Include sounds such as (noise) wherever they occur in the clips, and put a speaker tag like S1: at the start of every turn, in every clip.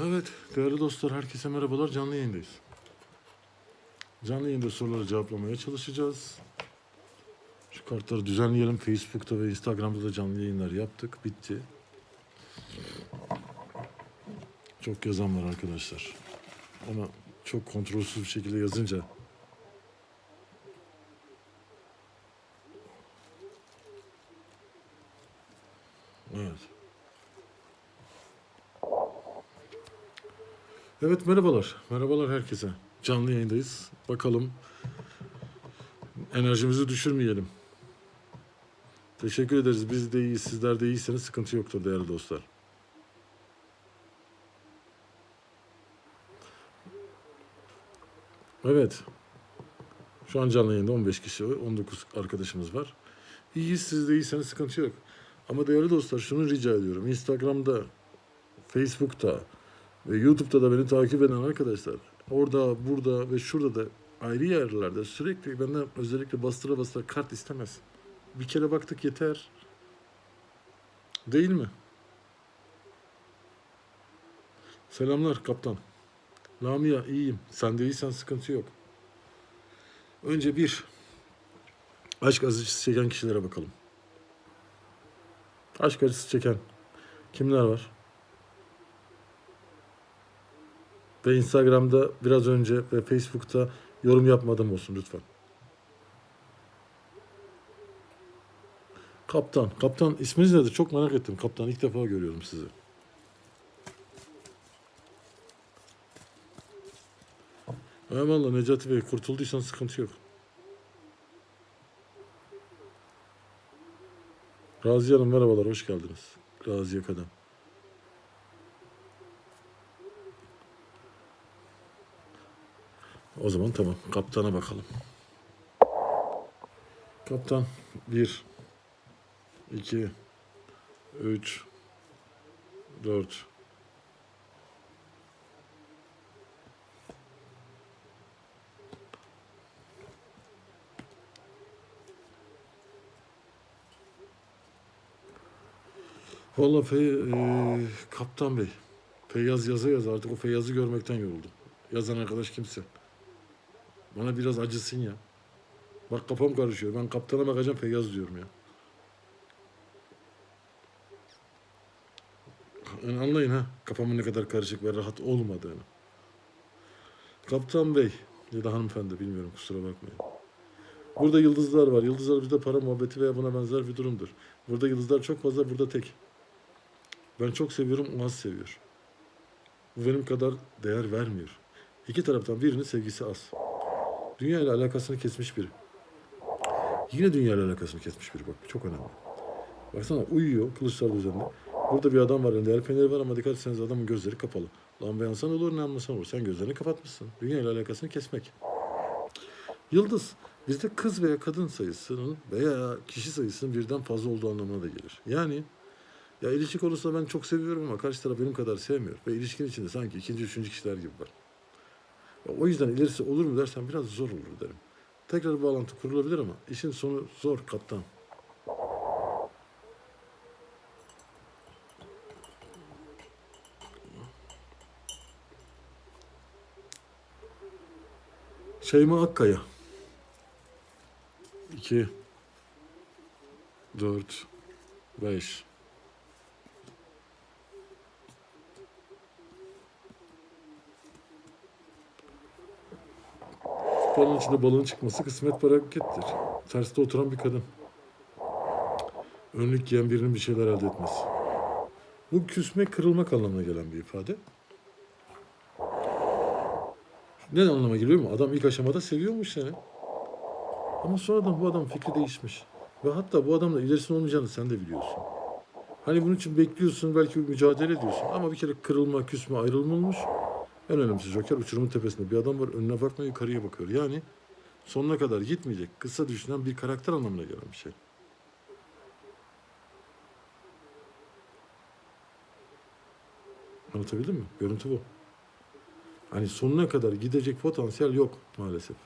S1: Evet, değerli dostlar, herkese merhabalar. Canlı yayındayız. Canlı yayında soruları cevaplamaya çalışacağız. Şu kartları düzenleyelim. Facebook'ta ve Instagram'da da canlı yayınlar yaptık. Bitti. Çok yazan var arkadaşlar. Ama çok kontrolsüz bir şekilde yazınca Evet. Evet merhabalar. Merhabalar herkese. Canlı yayındayız. Bakalım enerjimizi düşürmeyelim. Teşekkür ederiz. Biz de iyiyiz. Sizler de iyiyseniz sıkıntı yoktur değerli dostlar. Evet. Şu an canlı yayında 15 kişi, 19 arkadaşımız var. İyiyiz. Siz de iyiyseniz sıkıntı yok. Ama değerli dostlar şunu rica ediyorum. Instagram'da, Facebook'ta, ve YouTube'da da beni takip eden arkadaşlar orada, burada ve şurada da ayrı yerlerde sürekli benden özellikle bastıra bastıra kart istemez. Bir kere baktık yeter. Değil mi? Selamlar kaptan. Lamia iyiyim. Sen de iyisen sıkıntı yok. Önce bir aşk acısı çeken kişilere bakalım. Aşk acısı çeken kimler var? Ve Instagram'da biraz önce ve Facebook'ta yorum yapmadım olsun lütfen. Kaptan. Kaptan isminiz nedir? Çok merak ettim. Kaptan ilk defa görüyorum sizi. Eyvallah Necati Bey kurtulduysan sıkıntı yok. Raziye Hanım merhabalar hoş geldiniz. Raziye Kadın. O zaman tamam. Kaptana bakalım. Kaptan 1 2 3 4 Vallahi Fe, e, Kaptan Bey. Feyyaz yaza yaz artık o Feyyaz'ı görmekten yoruldum. Yazan arkadaş kimse. Bana biraz acısın ya. Bak kafam karışıyor. Ben kaptana bakacağım Feyyaz diyorum ya. Yani anlayın ha kafamın ne kadar karışık ve rahat olmadığını. Kaptan Bey ya da hanımefendi bilmiyorum kusura bakmayın. Burada yıldızlar var. Yıldızlar bizde para muhabbeti veya buna benzer bir durumdur. Burada yıldızlar çok fazla, burada tek. Ben çok seviyorum, o az seviyor. Bu benim kadar değer vermiyor. İki taraftan birinin sevgisi az. Dünya ile alakasını kesmiş biri. Yine dünya ile alakasını kesmiş biri bak. Çok önemli. Baksana uyuyor kılıçlar üzerinde. Burada bir adam var elinde el feneri var ama dikkat etseniz adamın gözleri kapalı. Lan beğensen olur ne anlasan olur. Sen gözlerini kapatmışsın. Dünya ile alakasını kesmek. Yıldız bizde kız veya kadın sayısının veya kişi sayısının birden fazla olduğu anlamına da gelir. Yani ya ilişki konusunda ben çok seviyorum ama karşı taraf benim kadar sevmiyor. Ve ilişkinin içinde sanki ikinci, üçüncü kişiler gibi var. O yüzden ilerisi olur mu dersen biraz zor olur derim. Tekrar bağlantı kurulabilir ama işin sonu zor kaptan. Şeyma Akkaya. 2 4 5 Balın içinde balığın çıkması kısmet berekettir. Terste oturan bir kadın. Önlük giyen birinin bir şeyler elde etmesi. Bu küsme kırılmak anlamına gelen bir ifade. Ne anlama geliyor mu? Adam ilk aşamada seviyormuş seni. Ama sonradan bu adam fikri değişmiş. Ve hatta bu adamla ilerisinin olmayacağını sen de biliyorsun. Hani bunun için bekliyorsun, belki bir mücadele ediyorsun. Ama bir kere kırılma, küsme, ayrılma olmuş. En önemlisi Joker uçurumun tepesinde bir adam var önüne bakma yukarıya bakıyor. Yani sonuna kadar gitmeyecek, kısa düşünen bir karakter anlamına gelen bir şey. Anlatabildim mi? Görüntü bu. Hani sonuna kadar gidecek potansiyel yok maalesef.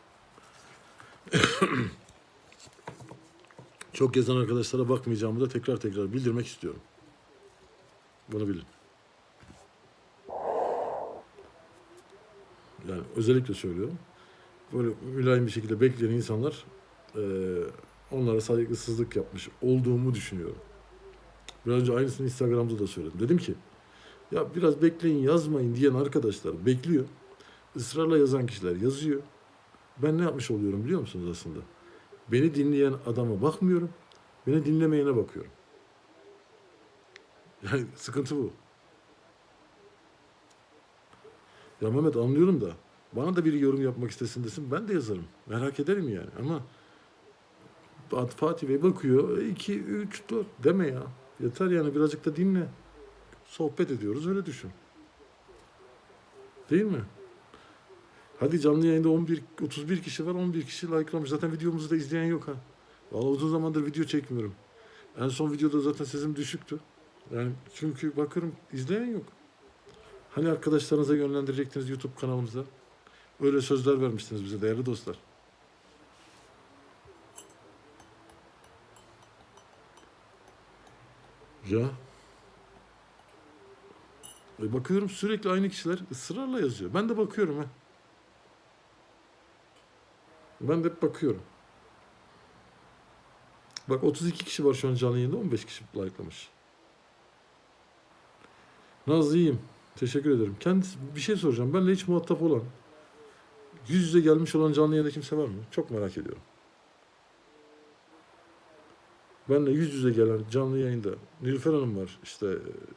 S1: Çok yazan arkadaşlara bakmayacağımı da tekrar tekrar bildirmek istiyorum. Bunu bilin. Yani özellikle söylüyorum. Böyle mülayim bir şekilde bekleyen insanlar eee, onlara saygısızlık yapmış olduğumu düşünüyorum. Biraz önce aynısını Instagram'da da söyledim. Dedim ki ya biraz bekleyin yazmayın diyen arkadaşlar bekliyor. Israrla yazan kişiler yazıyor. Ben ne yapmış oluyorum biliyor musunuz aslında? Beni dinleyen adama bakmıyorum. Beni dinlemeyene bakıyorum. Yani sıkıntı bu. Ya Mehmet anlıyorum da bana da biri yorum yapmak istesin desin ben de yazarım. Merak ederim yani ama Fat- Fatih Bey bakıyor 2, 3, 4 deme ya. Yeter yani birazcık da dinle. Sohbet ediyoruz öyle düşün. Değil mi? Hadi canlı yayında 11, 31 kişi var 11 kişi likelamış. Zaten videomuzu da izleyen yok ha. Vallahi uzun zamandır video çekmiyorum. En son videoda zaten sesim düşüktü. Yani çünkü bakıyorum izleyen yok. Hani arkadaşlarınıza yönlendirecektiniz YouTube kanalımıza. Öyle sözler vermiştiniz bize değerli dostlar. Ya. E bakıyorum sürekli aynı kişiler ısrarla yazıyor. Ben de bakıyorum ha. Ben de hep bakıyorum. Bak 32 kişi var şu an canlı yayında 15 kişi likelamış. Nazlı. Teşekkür ederim. Kendisi bir şey soracağım. Benle hiç muhatap olan, yüz yüze gelmiş olan canlı yayında kimse var mı? Çok merak ediyorum. Benle yüz yüze gelen canlı yayında Nilüfer Hanım var. İşte,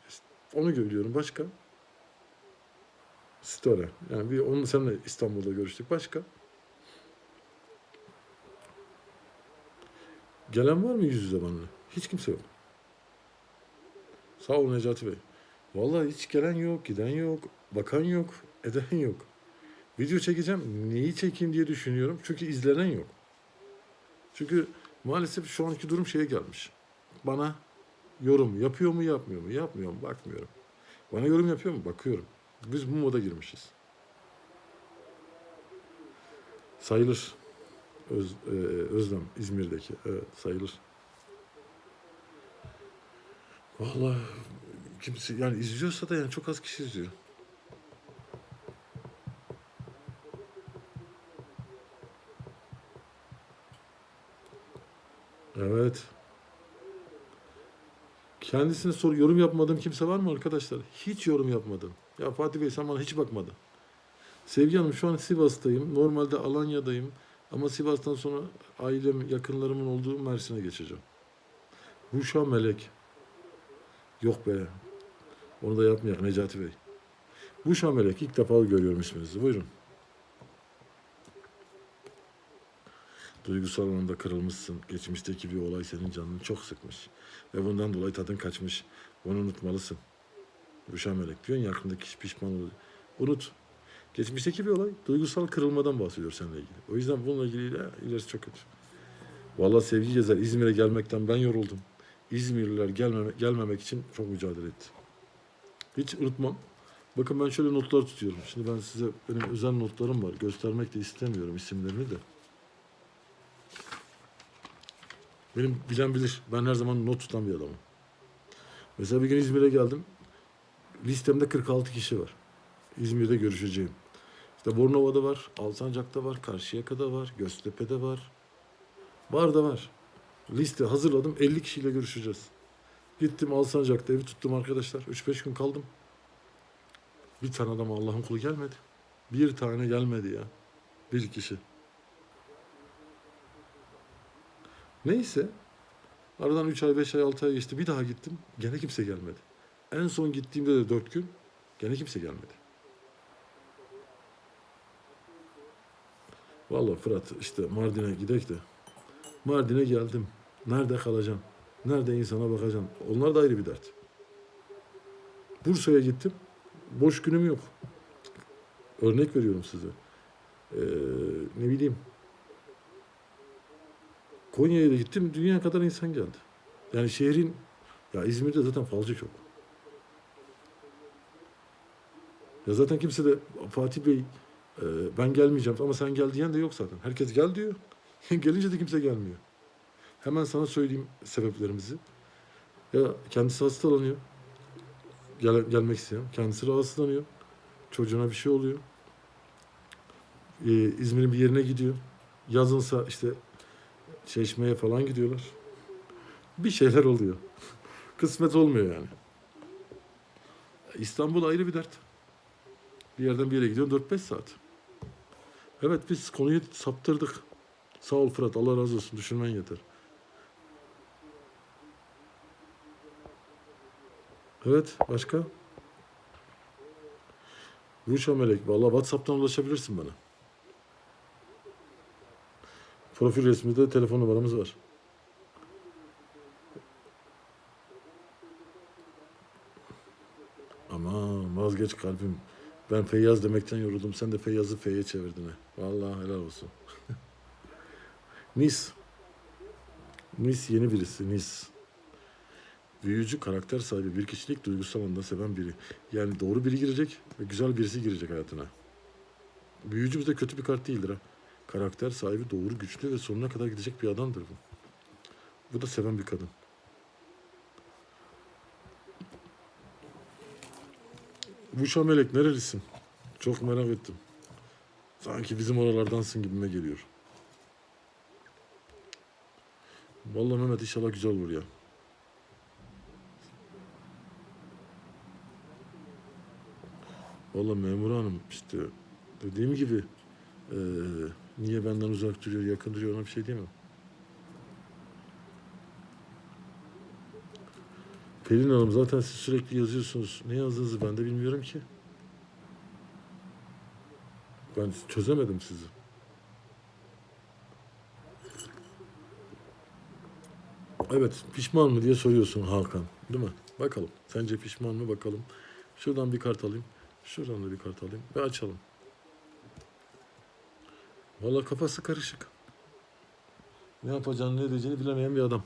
S1: işte onu görüyorum. Başka? Story. Yani bir onu seninle İstanbul'da görüştük. Başka? Gelen var mı yüz yüze benimle? Hiç kimse yok. Sağ ol Necati Bey. Vallahi hiç gelen yok, giden yok, bakan yok, eden yok. Video çekeceğim. Neyi çekeyim diye düşünüyorum. Çünkü izlenen yok. Çünkü maalesef şu anki durum şeye gelmiş. Bana yorum yapıyor mu yapmıyor mu? Yapmıyor? Bakmıyorum. Bana yorum yapıyor mu? Bakıyorum. Biz bu moda girmişiz. Sayılır. Öz, e, Özlem İzmir'deki. Evet sayılır. Vallahi kimse yani izliyorsa da yani çok az kişi izliyor. Evet. Kendisine soru yorum yapmadığım kimse var mı arkadaşlar? Hiç yorum yapmadım. Ya Fatih Bey sen bana hiç bakmadın. Sevgi Hanım şu an Sivas'tayım. Normalde Alanya'dayım. Ama Sivas'tan sonra ailem, yakınlarımın olduğu Mersin'e geçeceğim. Ruşa Melek. Yok be. Onu da yapmayak Necati Bey. Ruşa Melek. ilk defa görüyorum isminizi. Buyurun. Duygusal anlamda kırılmışsın. Geçmişteki bir olay senin canını çok sıkmış. Ve bundan dolayı tadın kaçmış. Bunu unutmalısın. Ruşa Melek diyorsun ya aklındaki kişi pişman oluyor. Unut. Geçmişteki bir olay. Duygusal kırılmadan bahsediyor seninle ilgili. O yüzden bununla ilgili de ilerisi çok kötü. Vallahi sevgi gezer. İzmir'e gelmekten ben yoruldum. İzmirliler gelmeme, gelmemek için çok mücadele etti. Hiç unutmam. Bakın ben şöyle notlar tutuyorum. Şimdi ben size benim özel notlarım var. Göstermek de istemiyorum isimlerini de. Benim bilen bilir. Ben her zaman not tutan bir adamım. Mesela bir gün İzmir'e geldim. Listemde 46 kişi var. İzmir'de görüşeceğim. İşte Bornova'da var, Alsancak'ta var, Karşıyaka'da var, Göztepe'de var. Var da var. Liste hazırladım. 50 kişiyle görüşeceğiz. Gittim Alsancak'ta evi tuttum arkadaşlar. 3-5 gün kaldım. Bir tane adam Allah'ın kulu gelmedi. Bir tane gelmedi ya. Bir kişi. Neyse. Aradan 3 ay, 5 ay, 6 ay geçti. Bir daha gittim. Gene kimse gelmedi. En son gittiğimde de 4 gün. Gene kimse gelmedi. Vallahi Fırat işte Mardin'e gidek de. Mardin'e geldim. Nerede kalacağım? Nerede insana bakacağım? Onlar da ayrı bir dert. Bursa'ya gittim. Boş günüm yok. Örnek veriyorum size. Ee, ne bileyim. Konya'ya da gittim. Dünya kadar insan geldi. Yani şehrin ya İzmir'de zaten falcı çok. Ya zaten kimse de Fatih Bey e, ben gelmeyeceğim ama sen gel diyen de yok zaten. Herkes gel diyor. (laughs) Gelince de kimse gelmiyor. Hemen sana söyleyeyim sebeplerimizi. Ya kendisi hastalanıyor. Gel, gelmek isteyen. Kendisi rahatsızlanıyor. Çocuğuna bir şey oluyor. Ee, İzmir'in bir yerine gidiyor. Yazınsa işte çeşmeye falan gidiyorlar. Bir şeyler oluyor. (laughs) Kısmet olmuyor yani. İstanbul ayrı bir dert. Bir yerden bir yere gidiyor 4-5 saat. Evet biz konuyu saptırdık. Sağ ol Fırat Allah razı olsun düşünmen yeter. Evet başka? Ruşa Melek. Valla Whatsapp'tan ulaşabilirsin bana. Profil resminde telefon numaramız var. Aman vazgeç kalbim. Ben Feyyaz demekten yoruldum. Sen de Feyyaz'ı F'ye çevirdin ha. Vallahi helal olsun. (laughs) Nis. Nis yeni birisi. Nis. Büyücü karakter sahibi bir kişilik duygusal anlamda seven biri. Yani doğru biri girecek ve güzel birisi girecek hayatına. Büyücü bize kötü bir kart değildir ha. Karakter sahibi doğru, güçlü ve sonuna kadar gidecek bir adamdır bu. Bu da seven bir kadın. Buşa Melek nerelisin? Çok merak ettim. Sanki bizim oralardansın gibime geliyor. Vallahi Mehmet inşallah güzel olur ya. Vallahi memur hanım işte dediğim gibi eee, niye benden uzak duruyor, yakın duruyor ona bir şey diyemem. Pelin Hanım zaten siz sürekli yazıyorsunuz. Ne yazdığınızı ben de bilmiyorum ki. Ben çözemedim sizi. Evet, pişman mı diye soruyorsun Hakan. Değil mi? Bakalım. Sence pişman mı bakalım. Şuradan bir kart alayım. Şuradan da bir kart alayım ve açalım. Vallahi kafası karışık. Ne yapacağını ne edeceğini bilemeyen bir adam.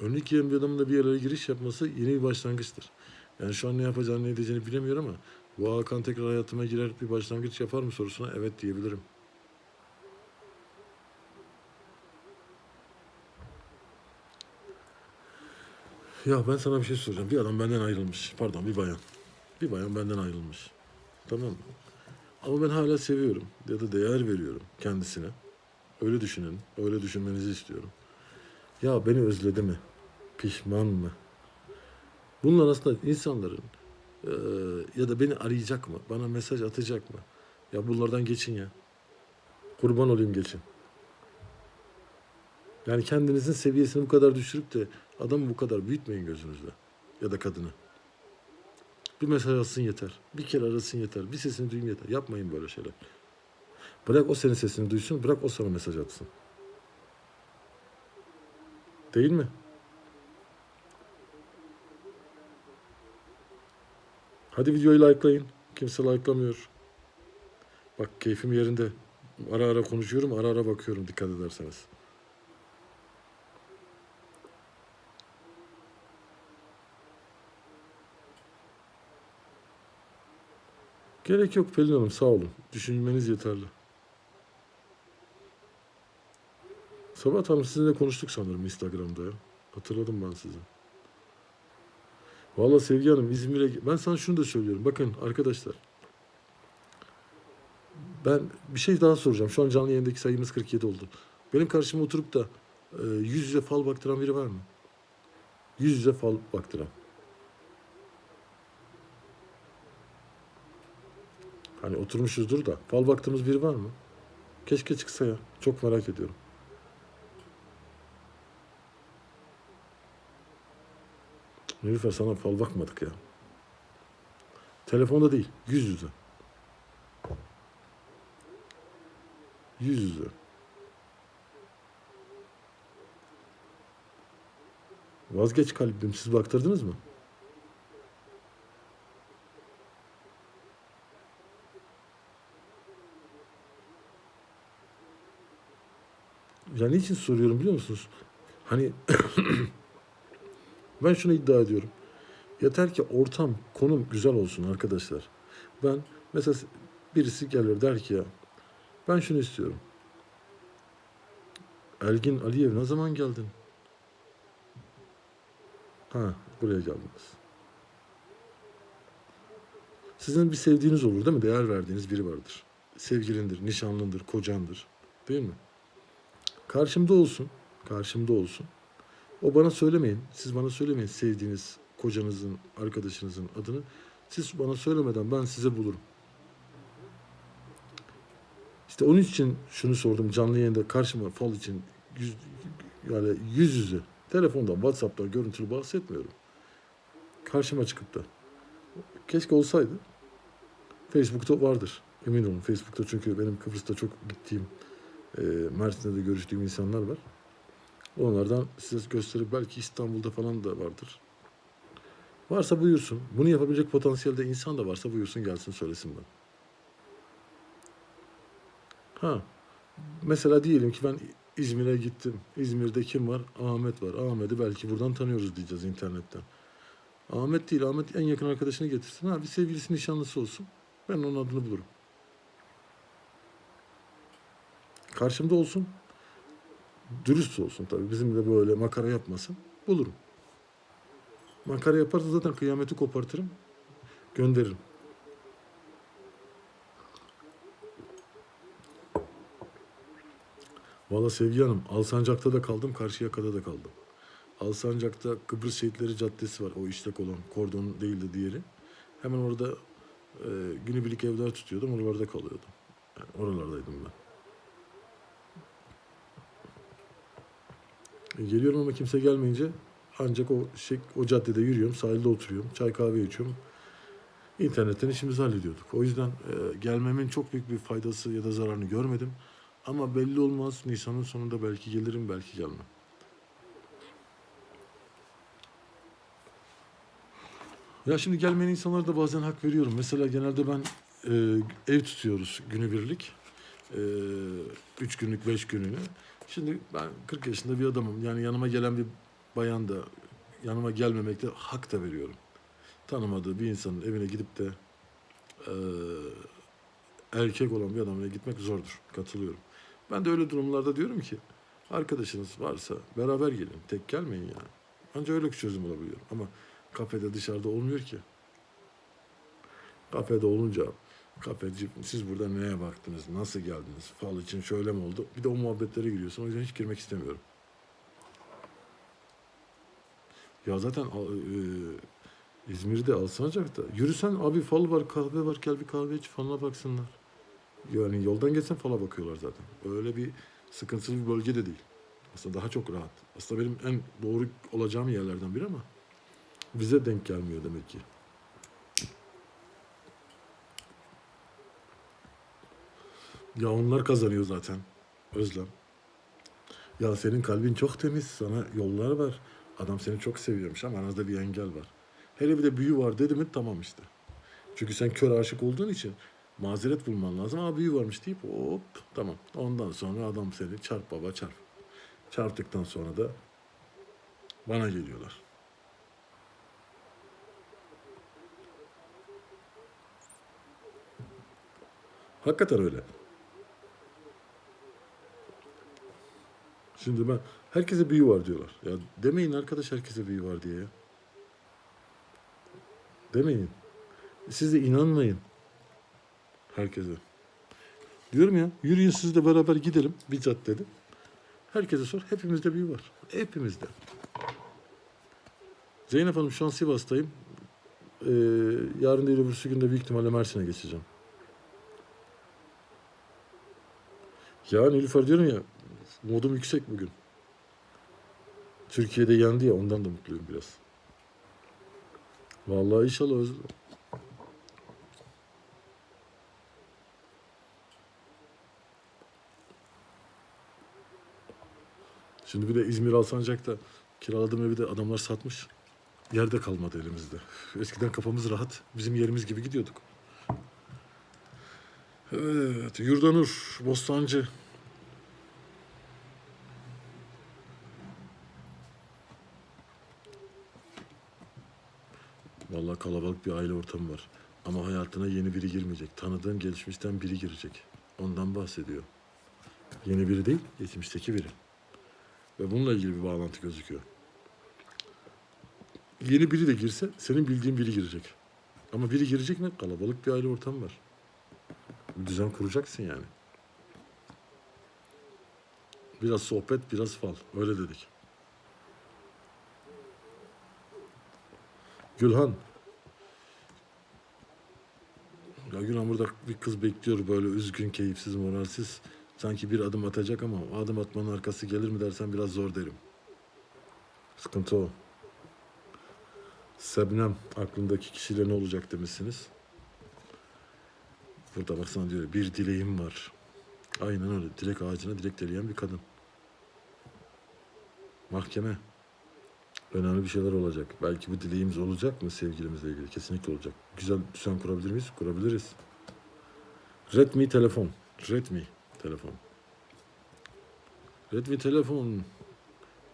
S1: Önlük giyen bir adamın da bir yerlere giriş yapması yeni bir başlangıçtır. Yani şu an ne yapacağını ne edeceğini bilemiyorum ama bu Hakan tekrar hayatıma girer bir başlangıç yapar mı sorusuna evet diyebilirim. Ya ben sana bir şey soracağım. Bir adam benden ayrılmış. Pardon bir bayan. Bir bayan benden ayrılmış. Tamam mı? Ama ben hala seviyorum ya da değer veriyorum kendisine. Öyle düşünün. Öyle düşünmenizi istiyorum. Ya beni özledi mi? Pişman mı? Bunlar aslında insanların eee, ya da beni arayacak mı? Bana mesaj atacak mı? Ya bunlardan geçin ya. Kurban olayım geçin. Yani kendinizin seviyesini bu kadar düşürüp de adamı bu kadar büyütmeyin gözünüzde. Ya da kadını. Bir mesaj atsın yeter. Bir kere arasın yeter. Bir sesini duyayım yeter. Yapmayın böyle şeyler. Bırak o senin sesini duysun. Bırak o sana mesaj atsın. Değil mi? Hadi videoyu likelayın. Kimse likelamıyor. Bak keyfim yerinde. Ara ara konuşuyorum, ara ara bakıyorum dikkat ederseniz. Gerek yok Pelin Hanım sağ olun. Düşünmeniz yeterli. Sabah Hanım sizinle konuştuk sanırım Instagram'da ya. Hatırladım ben sizi. Vallahi Sevgi Hanım İzmir'e... Ben sana şunu da söylüyorum. Bakın arkadaşlar. Ben bir şey daha soracağım. Şu an canlı yayındaki sayımız 47 oldu. Benim karşıma oturup da e, yüz yüze fal baktıran biri var mı? Yüz yüze fal baktıran. Hani oturmuşuzdur da fal baktığımız biri var mı? Keşke çıksa ya. Çok merak ediyorum. Nilüfer sana fal bakmadık ya. Telefonda değil, yüz yüze. Yüz yüze. Vazgeç kalbim. Siz baktırdınız mı? Ya niçin soruyorum biliyor musunuz? Hani (clears throat) ben şunu iddia ediyorum. Yeter ki ortam, konum güzel olsun arkadaşlar. Ben mesela birisi gelir der ki ya ben şunu istiyorum. Elgin Aliyev ne zaman geldin? Ha buraya geldiniz. Sizin bir sevdiğiniz olur değil mi? Değer verdiğiniz biri vardır. sevgilindir, nişanlındır, kocandır. Değil mi? Karşımda olsun. Karşımda olsun. O bana söylemeyin. Siz bana söylemeyin sevdiğiniz kocanızın, arkadaşınızın adını. Siz bana söylemeden ben size bulurum. İşte onun için şunu sordum canlı yayında karşıma fal için yüz, yani yüz yüze telefondan WhatsApp'tan görüntülü bahsetmiyorum. Karşıma çıkıp da keşke olsaydı Facebook'ta vardır. Emin olun Facebook'ta çünkü benim Kıbrıs'ta çok gittiğim e, Mersin'de de görüştüğüm insanlar var. Onlardan size gösterip belki İstanbul'da falan da vardır. Varsa buyursun. Bunu yapabilecek potansiyelde insan da varsa buyursun gelsin söylesin bana. Ha. Mesela diyelim ki ben İzmir'e gittim. İzmir'de kim var? Ahmet var. Ahmet'i belki buradan tanıyoruz diyeceğiz internetten. Ahmet değil. Ahmet en yakın arkadaşını getirsin. Ha bir sevgilisi nişanlısı olsun. Ben onun adını bulurum. Karşımda olsun. Dürüst olsun tabii. Bizimle böyle makara yapmasın. Bulurum. Makara yaparsa zaten kıyameti kopartırım. Gönderirim. Valla Sevgi Hanım, Alsancak'ta da kaldım, Karşıyaka'da da kaldım. Alsancak'ta Kıbrıs Şehitleri Caddesi var, o işlek olan, kordon değildi diğeri. Hemen orada e, günübirlik evler tutuyordum, oralarda kalıyordum. Yani oralardaydım ben. Geliyorum ama kimse gelmeyince ancak o şey, o caddede yürüyorum, sahilde oturuyorum, çay kahve içiyorum. İnternetten işimizi hallediyorduk. O yüzden e, gelmemin çok büyük bir faydası ya da zararını görmedim. Ama belli olmaz. Nisan'ın sonunda belki gelirim, belki gelmem. Ya şimdi gelmeyen insanlara da bazen hak veriyorum. Mesela genelde ben e, ev tutuyoruz günübirlik. E, üç günlük, beş günlüğüne. Şimdi ben 40 yaşında bir adamım. Yani yanıma gelen bir bayan da yanıma gelmemekte hak da veriyorum. Tanımadığı bir insanın evine gidip de e, erkek olan bir adamla gitmek zordur. Katılıyorum. Ben de öyle durumlarda diyorum ki arkadaşınız varsa beraber gelin. Tek gelmeyin yani. Ancak öyle bir çözüm olabiliyor. Ama kafede dışarıda olmuyor ki. Kafede olunca kafeci siz burada neye baktınız, nasıl geldiniz, fal için şöyle mi oldu? Bir de o muhabbetlere giriyorsun. O yüzden hiç girmek istemiyorum. Ya zaten e, İzmir'de Alsancak'ta. Yürüsen abi fal var, kahve var, gel bir kahve iç falına baksınlar. Yani yoldan geçsen fala bakıyorlar zaten. Öyle bir sıkıntılı bir bölge de değil. Aslında daha çok rahat. Aslında benim en doğru olacağım yerlerden biri ama bize denk gelmiyor demek ki. Ya onlar kazanıyor zaten. Özlem. Ya senin kalbin çok temiz. Sana yollar var. Adam seni çok seviyormuş ama arada bir engel var. Hele bir de büyü var dedi mi tamam işte. Çünkü sen kör aşık olduğun için mazeret bulman lazım. Ama büyü varmış deyip hop tamam. Ondan sonra adam seni çarp baba çarp. Çarptıktan sonra da bana geliyorlar. Hakikaten öyle. Şimdi ben herkese büyü var diyorlar. Ya demeyin arkadaş herkese büyü var diye ya. Demeyin. Siz de inanmayın. Herkese. Diyorum ya yürüyün siz de beraber gidelim bir caddede. Herkese sor. Hepimizde büyü var. Hepimizde. Zeynep Hanım şu an Sivas'tayım. Ee, yarın değil öbürsü günde büyük ihtimalle Mersin'e geçeceğim. Ya Nilüfer diyorum ya modum yüksek bugün. Türkiye'de yendi ya ondan da mutluyum biraz. Vallahi inşallah özür. Şimdi bir de İzmir Alsancak'ta kiraladığım evi de adamlar satmış. Yerde kalmadı elimizde. Eskiden kafamız rahat. Bizim yerimiz gibi gidiyorduk. Evet, Yurdanur, Bostancı. Vallahi kalabalık bir aile ortamı var. Ama hayatına yeni biri girmeyecek. Tanıdığın geçmişten biri girecek. Ondan bahsediyor. Yeni biri değil, geçmişteki biri. Ve bununla ilgili bir bağlantı gözüküyor. Yeni biri de girse senin bildiğin biri girecek. Ama biri girecek mi? Kalabalık bir aile ortamı var. Bir düzen kuracaksın yani. Biraz sohbet, biraz fal. Öyle dedik. Gülhan. Ya Gülhan burada bir kız bekliyor böyle üzgün, keyifsiz, moralsiz. Sanki bir adım atacak ama o adım atmanın arkası gelir mi dersen biraz zor derim. Sıkıntı o. Sebnem aklındaki kişiyle ne olacak demişsiniz. Burada baksana diyor bir dileğim var. Aynen öyle. Dilek ağacına dilek dileyen bir kadın. Mahkeme. Önemli bir şeyler olacak. Belki bu dileğimiz olacak mı sevgilimizle ilgili? Kesinlikle olacak. Güzel düzen kurabilir miyiz? Kurabiliriz. Redmi telefon. Redmi telefon. Redmi telefon.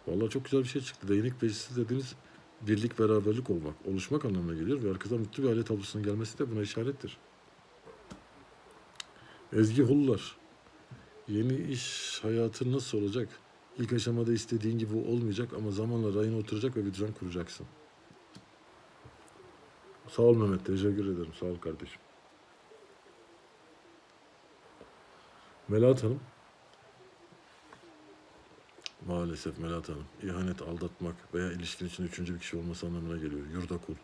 S1: Vallahi çok güzel bir şey çıktı. Değnek beşisi dediğimiz birlik beraberlik olmak, oluşmak anlamına geliyor ve arkadan mutlu bir aile tablosunun gelmesi de buna işarettir. Ezgi Hullar. Yeni iş hayatın nasıl olacak? İlk aşamada istediğin gibi olmayacak ama zamanla rayına oturacak ve bir düzen kuracaksın. Sağ ol Mehmet. Teşekkür ederim. Sağ ol kardeşim. Melahat Hanım. Maalesef Melahat Hanım. İhanet, aldatmak veya ilişkin için üçüncü bir kişi olması anlamına geliyor. Yurda kul.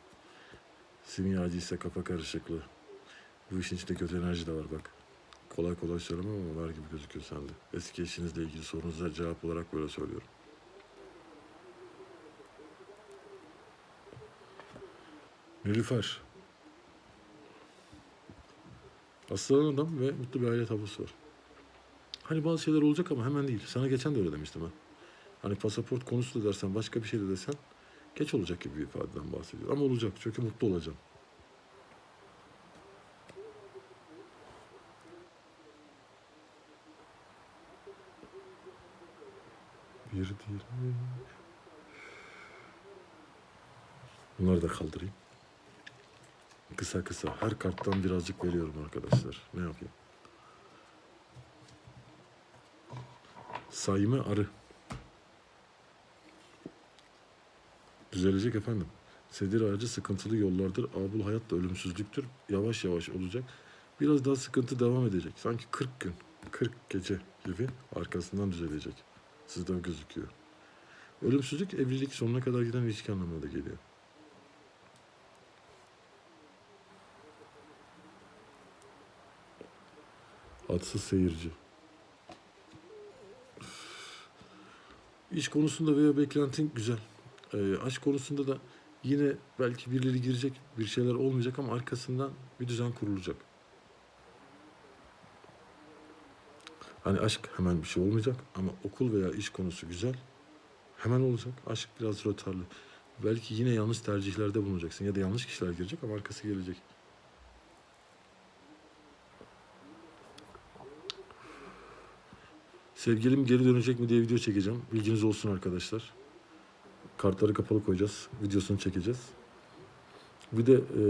S1: Simyacı ise kafa karışıklığı. Bu işin içinde kötü enerji de var bak. Kolay kolay söylemem ama var gibi gözüküyor sende. Eski eşinizle ilgili sorunuza cevap olarak böyle söylüyorum. Nilüfer. Aslan adam ve mutlu bir aile tablosu var. Hani bazı şeyler olacak ama hemen değil. Sana geçen de öyle demiştim ha. Hani pasaport konusu da dersen başka bir şey de desen geç olacak gibi bir ifadeden bahsediyor. Ama olacak çünkü mutlu olacağım. Bir değil. Bunları da kaldırayım. Kısa kısa. Her karttan birazcık veriyorum arkadaşlar. Ne yapayım? Sayımı arı. Düzelecek efendim. Sedir ağacı sıkıntılı yollardır. Abul hayat da ölümsüzlüktür. Yavaş yavaş olacak. Biraz daha sıkıntı devam edecek. Sanki 40 gün, 40 gece gibi arkasından düzelecek. Sizden gözüküyor. Ölümsüzlük evlilik sonuna kadar giden ilişki anlamına da geliyor. Adsız seyirci. İş konusunda veya beklentin güzel. Ee, aşk konusunda da yine belki birileri girecek, bir şeyler olmayacak ama arkasından bir düzen kurulacak. Hani aşk hemen bir şey olmayacak ama okul veya iş konusu güzel. Hemen olacak. Aşk biraz rötarlı. Belki yine yanlış tercihlerde bulunacaksın ya da yanlış kişiler girecek ama arkası gelecek. Sevgilim geri dönecek mi diye video çekeceğim. Bilginiz olsun arkadaşlar. Kartları kapalı koyacağız. Videosunu çekeceğiz. Bir de e,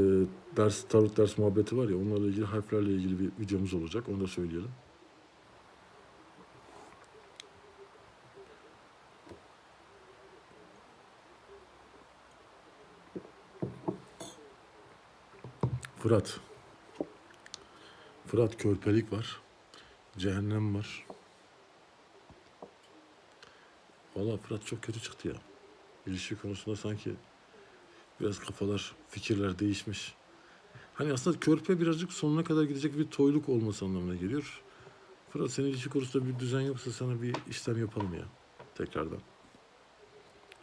S1: ders, tarot ders muhabbeti var ya onlarla ilgili harflerle ilgili bir videomuz olacak. Onu da söyleyelim. Fırat. Fırat körpelik var. Cehennem var. Valla Fırat çok kötü çıktı ya. İlişki konusunda sanki biraz kafalar, fikirler değişmiş. Hani aslında körpe birazcık sonuna kadar gidecek bir toyluk olması anlamına geliyor. Fırat senin ilişki konusunda bir düzen yoksa sana bir işlem yapalım ya. Tekrardan.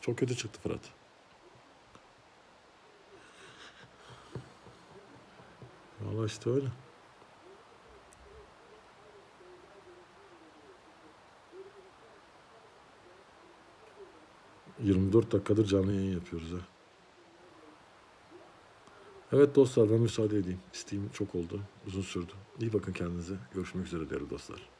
S1: Çok kötü çıktı Fırat. Valla işte öyle. ...24 dakikadır canlı yayın yapıyoruz ha. Evet dostlar ben müsaade edeyim. İsteğim çok oldu. Uzun sürdü. İyi bakın kendinize. Görüşmek üzere değerli dostlar.